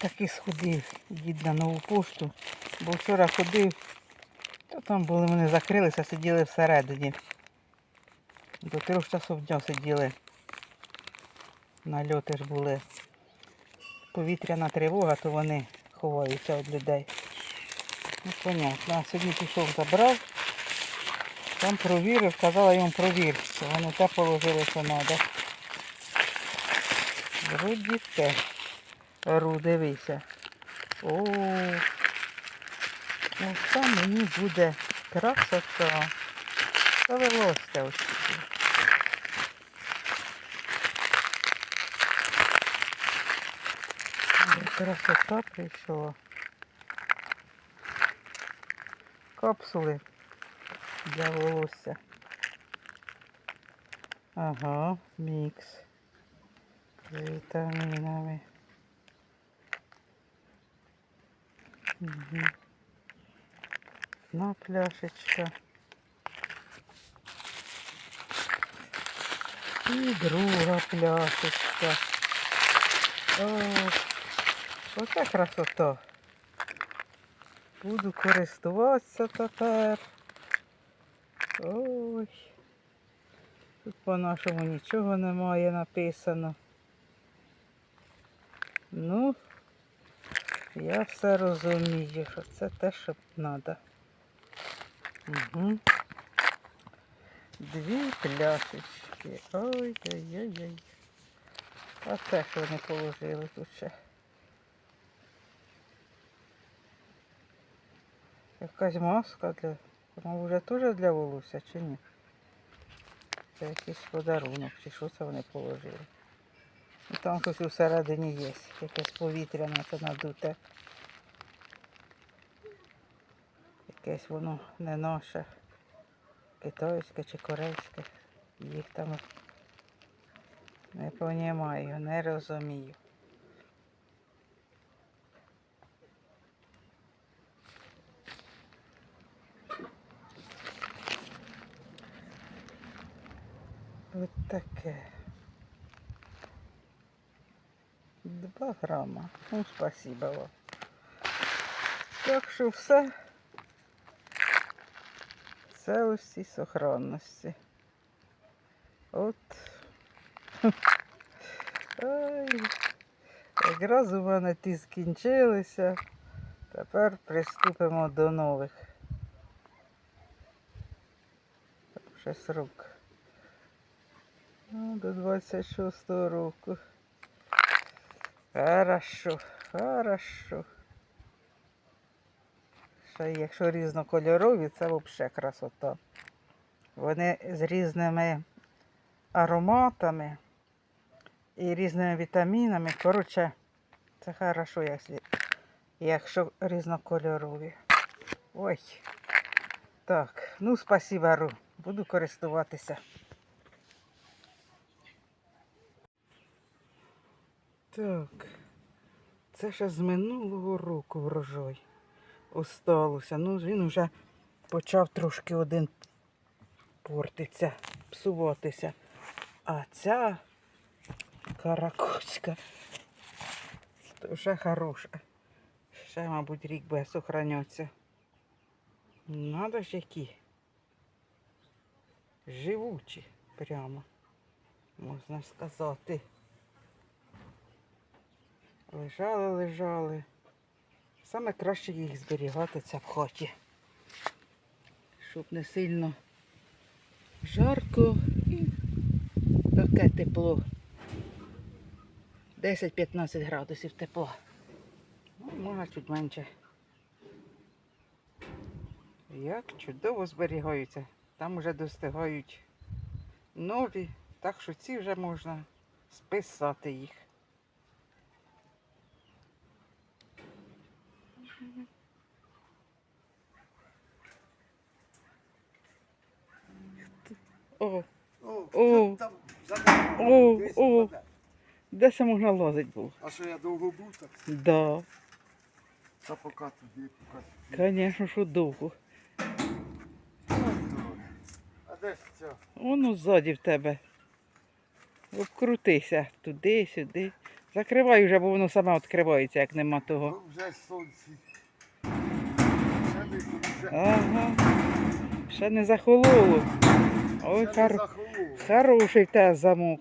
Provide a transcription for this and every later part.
таки сходив дід на нову пошту, бо вчора ходив, то там були вони закрилися, сиділи всередині. До трьох часов дня сиділи. Нальоти ж були. Повітряна тривога, то вони ховаються від людей. Ну, понятно. А сьогодні пішов, забрав. Там провірив, казала йому провір, що вони те положили, що треба. Вроді те. Ру, дивися. О, ну там мені буде красота. Завелося ось. Красота прийшла. Капсули для волосся. Ага, мікс з вітамінами. Угу. Одна пляшечка. І друга пляшечка. О, оце красота. Буду користуватися тепер. Ой. Тут по-нашому нічого немає написано. Ну, я все розумію, що це те, що треба. Угу. Дві пляшечки. Ой-ой-ой-ой. А це що вони положили тут ще? Якась маска для. Вона вже теж для волосся чи ні? Це якийсь подарунок, чи що це вони положили. І там щось усередині є. Якесь повітряне це надуте. Якесь воно не наше. Китайське чи корейське. Їх там не понімаю, не розумію. От таке. Два грама. Ну, спасибо вам. Так що все. Це усі сохранності. От. Ай. Якраз у мене ті скінчилися. Тепер приступимо до нових. Ще срок. Ну, до 26 року. Хорошо, хорошо. Ще якщо різнокольорові, це взагалі красота. Вони з різними ароматами і різними вітамінами. Коротше, це хорошо, якщо, різнокольорові. Ой. Так, ну спасибо, Ру. Буду користуватися. Так, це ще з минулого року врожай осталося. Ну, він вже почав трошки один портитися, псуватися. А ця каракуська то вже хороша. Ще, мабуть, рік буде сохранятися. Надо ж які. Живучі прямо, можна сказати. Лежали, лежали. Саме краще їх зберігати це в хаті. Щоб не сильно жарко і таке тепло. 10-15 градусів тепла. Ну, може чуть менше. Як чудово зберігаються. Там вже достигають нові, так що ці вже можна списати їх. О, О, О. там. О, де ще можна лазити було? А що я довго був, так? Да, Та поки туди, туди. звісно, що довго. А де ж ця? Воно ззаді в тебе. Обкрутися туди, сюди. Закривай вже, бо воно саме відкривається, як нема того. Ну, вже сонці. Ага. Ще не захололо. Ой, хар... хороший в замок.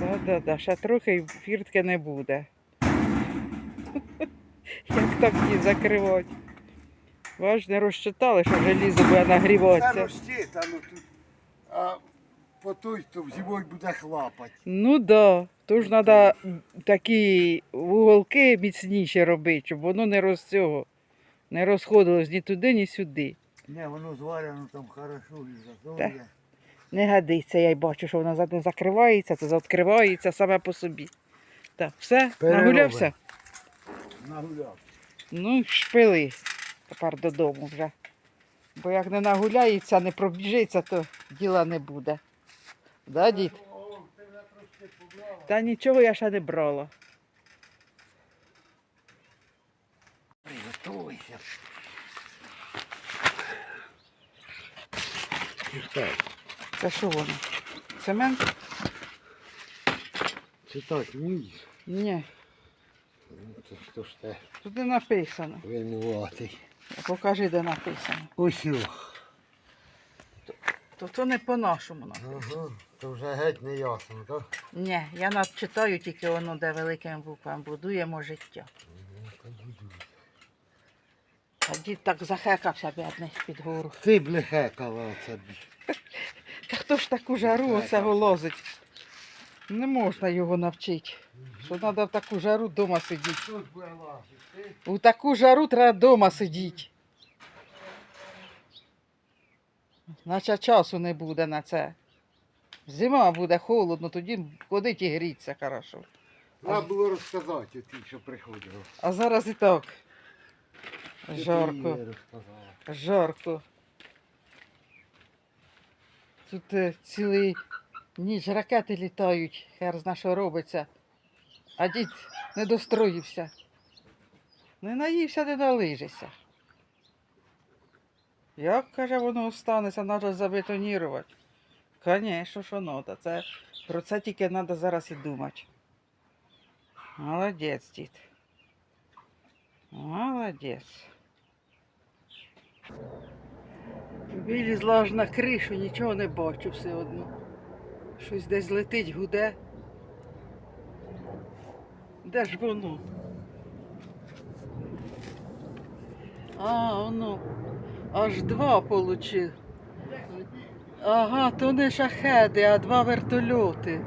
Да-да-да, ще трохи фіртки не буде. Як так її закривати? Ви ж не розчитали, що желізо буде нагріватися. розчитано тут. А по той, то зимою буде хлапать. Ну да. Тож треба такі вуголки міцніші робити, щоб воно не роз цього, не розходилось ні туди, ні сюди. Не, воно зварено там хорошо і. Не годиться, я й бачу, що воно не закривається, то відкривається саме по собі. Так, все, Переробимо. нагулявся? Нагуляв. Ну, шпили тепер додому вже. Бо як не нагуляється, не пробіжиться, то діла не буде. Да, дід? Та нічого я ще не брала. Приготуйся. Це що воно? Цемент? Читати вмієш? Ні, Ну, то ж те тут не написано. винуватий. Покажи, де написано. Ось. То то не по-нашому написано. Ага, то вже геть не ясно, так? Ні, я начитаю тільки воно, де великим буквам будуємо життя. А дід так захекався бідний під гору. Ти блехекала собі. Та хто ж таку жару оцього лозить? Не можна його навчити. Що треба в таку жару вдома сидіти. У таку жару треба вдома сидіти. Наче часу не буде на це. Зима буде холодно, тоді ходить і гріться хорошо. Треба було розказати ті, що приходило. А зараз і так. Жарко. Жарко. Тут е, цілий ніч ракети літають, хер зна, що робиться. А дід не достроївся. Не наївся, не налижися. Як, каже, воно останеться, треба забетонірувати. Звісно, що треба. Це, про це тільки треба зараз і думати. Молодець, дід. Молодець. Вилізла аж на кришу, нічого не бачу все одно. Щось десь летить, гуде. Де ж воно? А, воно. Аж два получив. Ага, то не шахеди, а два вертольоти.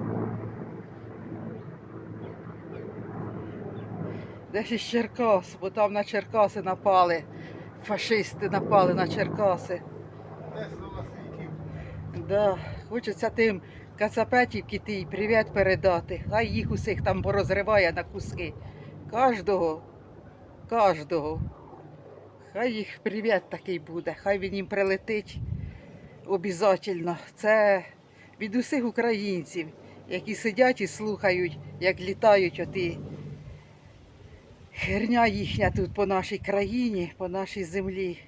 Десь із Черкас, бо там на Черкаси напали. Фашисти напали на Черкаси. Да, хочеться тим кацапетівки тій привіт передати. Хай їх усіх там порозриває на куски. Кожного, кожного. Хай їх привіт такий буде, хай він їм прилетить обов'язково. Це від усіх українців, які сидять і слухають, як літають оті. Херня їхня тут по нашій країні, по нашій землі.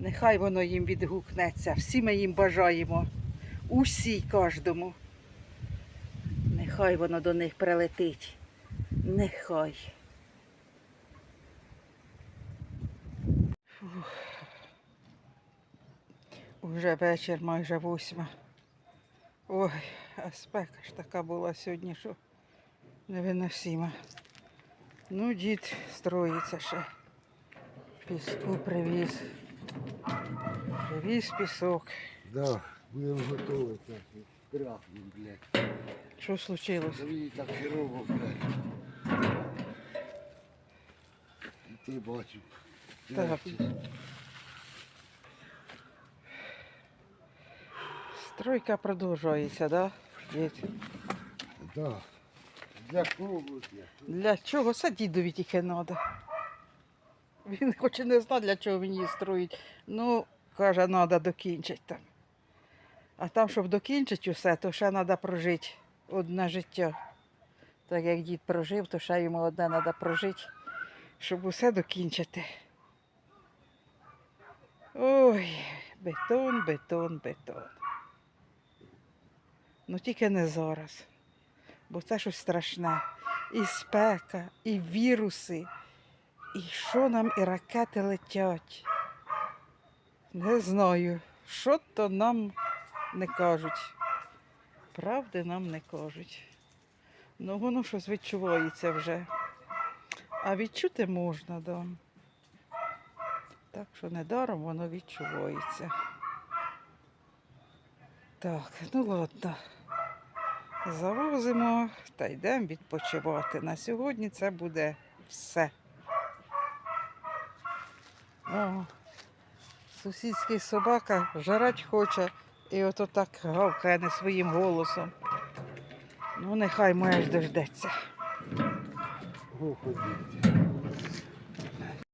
Нехай воно їм відгукнеться. Всі ми їм бажаємо. Усі кожному. Нехай воно до них прилетить. Нехай. Фух. Уже вечір майже восьма. Ой, а спека ж така була сьогодні, що невиносима. Ну, дід строїться ще. Піску привіз. Привіз пісок. Да, будемо готувати. Крахнем, блядь. Що случилось? Тобі так херово, блядь. І ти бачив. Так. Стройка продовжується, да? Дід? Да. Для кого. Для чого? Це дідові тільки треба. Він хоч і не знає, для чого її строїть. Ну, каже, треба докінчити там. А там, щоб докінчити усе, то ще треба прожити одне життя. Так як дід прожив, то ще йому одне треба прожити, щоб усе докінчити. Ой, бетон, бетон, бетон. Ну тільки не зараз. Бо це щось страшне. І спека, і віруси, і що нам і ракети летять. Не знаю, що то нам не кажуть. Правди нам не кажуть. Ну, воно щось відчувається вже. А відчути можна, да. Так що недаром воно відчувається. Так, ну ладно. Завозимо та йдемо відпочивати. На сьогодні це буде все. О, сусідський собака жарать хоче і ото так гавкає не своїм голосом. Ну, нехай моя ж дождеться. Го ходіть.